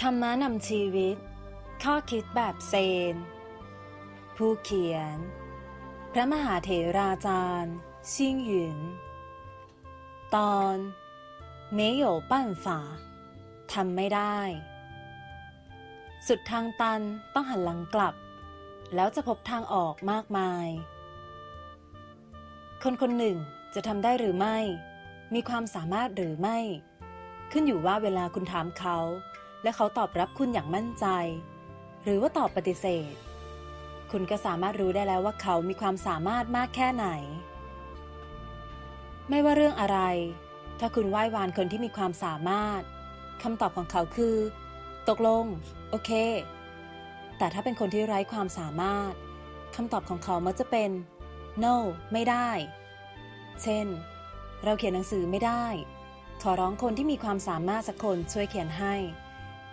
ธรรมะนำชีวิต ข้อคิดแบบเซน ผู้เขียน พระมหาเถราจารย์ ชิงหยุน ตอนเมโยปั้ทำไม่ได้ สุดทางตันต้องหันหลังกลับ แล้วจะพบทางออกมากมาย คนคนหนึ่งจะทำได้หรือไม่ มีความสามารถหรือไม่ ขึ้นอยู่ว่าเวลาคุณถามเขา และเขาตอบรับคุณอย่างมั่นใจ หรือว่าตอบปฏิเสธ คุณก็สามารถรู้ได้แล้วว่าเขามีความสามารถมากแค่ไหน ไม่ว่าเรื่องอะไร ถ้าคุณไหว้วานคนที่มีความสามารถคำตอบของเขาคือ ตกลง โอเค แต่ถ้าเป็นคนที่ไร้ความสามารถคำตอบของเขามักจะเป็น no ไม่ได้ เช่น เราเขียนหนังสือไม่ได้ ขอร้องคนที่มีความสามารถสักคนช่วยเขียนให้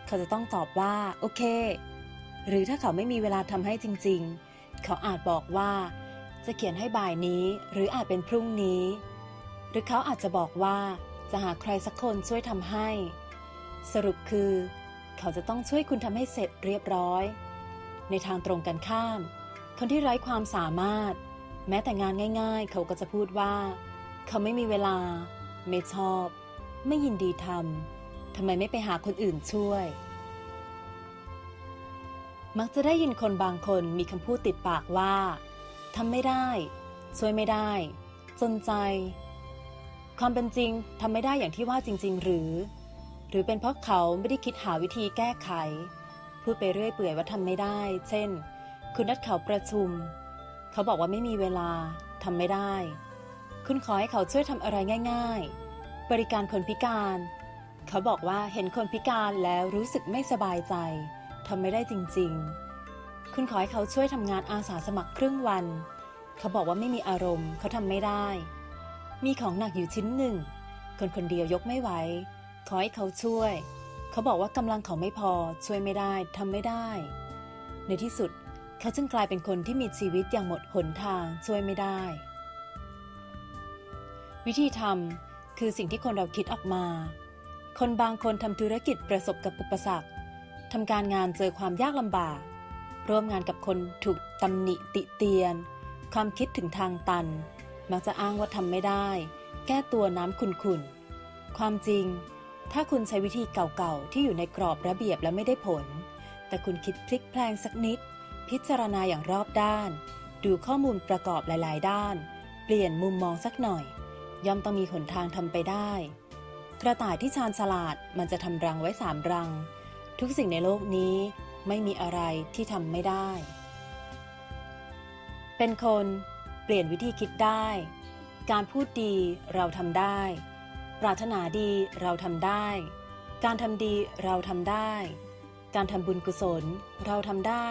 เขาจะต้องตอบว่าโอเค หรือถ้าเขาไม่มีเวลาทำให้จริงๆ เขาอาจบอกว่า จะเขียนให้บ่ายนี้ หรืออาจเป็นพรุ่งนี้ หรือเขาอาจจะบอกว่าจะหาใครสักคนช่วยทำให้ สรุปคือ เขาจะต้องช่วยคุณทำให้เสร็จเรียบร้อย ในทางตรงกันข้าม คนที่ไร้ความสามารถ แม้แต่งานง่าย ๆ เขาก็จะพูดว่า เขาไม่มีเวลา ไม่ชอบ ไม่ยินดีทำ ทำไมไม่ไปหาคนอื่นช่วย มักจะได้ยินคนบางคนมีคำพูดติดปากว่าทำไม่ได้ ช่วยไม่ได้ จนใจ ความเป็นจริงทำไม่ได้อย่างที่ว่าจริง ๆ หรือ หรือเป็นเพราะเขาไม่ได้คิดหาวิธีแก้ไข พูดไปเรื่อยเปื่อยว่าทำไม่ได้ เช่น คุณนัดเขาประชุม เขาบอกว่าไม่มีเวลาทำไม่ได้ คุณขอให้เขาช่วยทำอะไรง่าย ๆ บริการคนพิการ เขาบอกว่าเห็นคนพิการแล้วรู้สึกไม่สบายใจทำไม่ได้จริง ๆ คุณขอให้เขาช่วยทำงานอาสาสมัครครึ่งวัน เขาบอกว่าไม่มีอารมณ์เขาทำไม่ได้ มีของหนักอยู่ชิ้นหนึ่ง คนคนเดียวยกไม่ไหวขอให้เขาช่วย เขาบอกว่ากำลังเขาไม่พอช่วยไม่ได้ทำไม่ได้ ในที่สุดเขาจึงกลายเป็นคนที่มีชีวิตอย่างหมดหนทางช่วยไม่ได้ วิธีทำคือสิ่งที่คนเราคิดออกมา คนบางคนทำธุรกิจประสบกับอุปสรรคทำการงานเจอความยากลำบาก ร่วมงานกับคนถูกตำหนิติเตียน ความคิดถึงทางตัน มักจะอ้างว่าทำไม่ได้ แก้ตัวน้ำขุ่นๆ ความจริง ถ้าคุณใช้วิธีเก่าๆ ที่อยู่ในกรอบระเบียบและไม่ได้ผล แต่คุณคิดพลิกแพลงสักนิด พิจารณาอย่างรอบด้าน ดูข้อมูลประกอบหลายๆ ด้าน เปลี่ยนมุมมองสักหน่อย ย่อมต้องมีหนทางทำไปได้ กระต่ายที่ชาญฉลาดมันจะทำรังไว้สามรัง ทุกสิ่งในโลกนี้ไม่มีอะไรที่ทำไม่ได้ เป็นคนเปลี่ยนวิธีคิดได้ การพูดดีเราทำได้ ปรารถนาดีเราทำได้ การทำดีเราทำได้ การทำบุญกุศลเราทำได้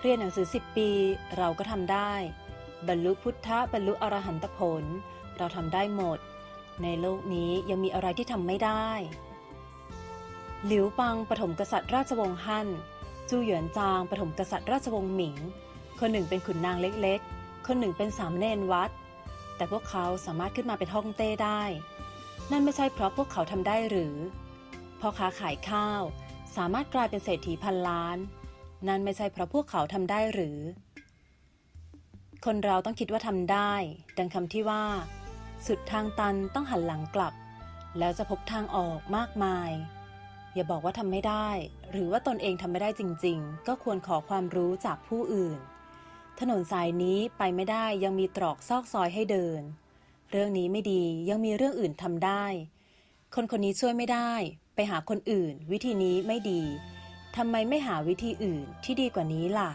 เรียนหนังสือสิบปีเราก็ทำได้ บรรลุพุทธะบรรลุอรหันตผล เราทำได้หมด ในโลกนี้ยังมีอะไรที่ทำไม่ได้ หลิวปังปฐมกษัตริย์ราชวงศ์ฮั่นจูเหยียนจางปฐมกษัตริย์ราชวงศ์หมิง คนหนึ่งเป็นขุนนางเล็กๆ คนหนึ่งเป็นสามเณรวัด แต่พวกเขาสามารถขึ้นมาเป็นฮ่องเต้ได้ นั่นไม่ใช่เพราะพวกเขาทำได้หรือพ่อค้าขายข้าว สามารถกลายเป็นเศรษฐีพันล้าน นั่นไม่ใช่เพราะพวกเขาทำได้หรือ คนเราต้องคิดว่าทำได้ ดังคำที่ว่า สุดทางตันต้องหันหลังกลับ แล้วจะพบทางออกมากมาย อย่าบอกว่าทำไม่ได้ หรือว่าตนเองทำไม่ได้จริง ๆ ก็ควรขอความรู้จากผู้อื่น ถนนสายนี้ไปไม่ได้ยังมีตรอกซอกซอยให้เดิน เรื่องนี้ไม่ดียังมีเรื่องอื่นทำได้ คนคนนี้ช่วยไม่ได้ ไปหาคนอื่น วิธีนี้ไม่ดีทำไมไม่หาวิธีอื่นที่ดีกว่านี้ล่ะ